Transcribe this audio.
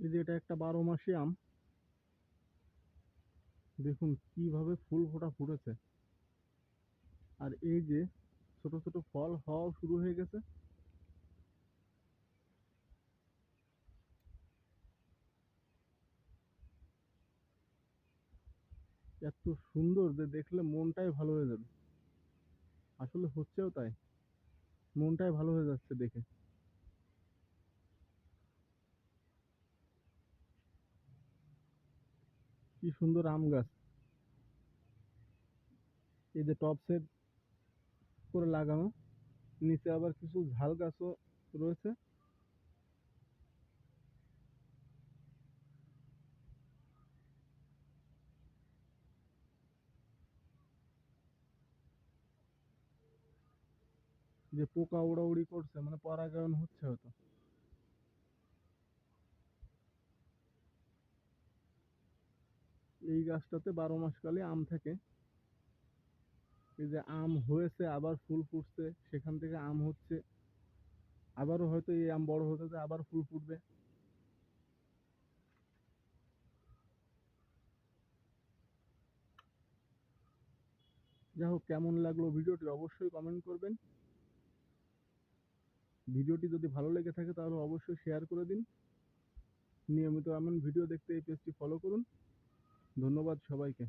এই যে এটা একটা বারো মাসি আম। দেখুন কীভাবে ফুল ফোটা ফুটেছে। আর এই যে ছোট ছোট ফল হওয়াও শুরু হয়ে গেছে। এত সুন্দর যে দেখলে মনটাই ভালো হয়ে যাবে। আসলে হচ্ছেও তাই। মনটাই ভালো হয়ে যাচ্ছে দেখে। কি সুন্দর আম গাছ। এই যে টপ সেট করে লাগানো, নিচে আবার কিছু ঝাল গাছও রয়েছে। যে পোকা উড়াউড়ি করছে মানে পরাগায়ন হচ্ছে হয়তো। এই গাছটাতে বারো মাস কালে আম থাকে। এই যে আম হয়েছে, আবার ফুল ফুটছে, সেখান থেকে আম হচ্ছে। আবারও হয়তো এই আম বড় হতে আবার ফুল ফুটবে। যাই হোক কেমন লাগল ভিডিওটি অবশ্যই কমেন্ট করবেন। ভিডিওটি যদি ভালো লেগে থাকে তাহলে অবশ্যই শেয়ার করে দিন। নিয়মিত এমন ভিডিও দেখতে এই পেজটি ফলো করুন। ধন্যবাদ সবাইকে।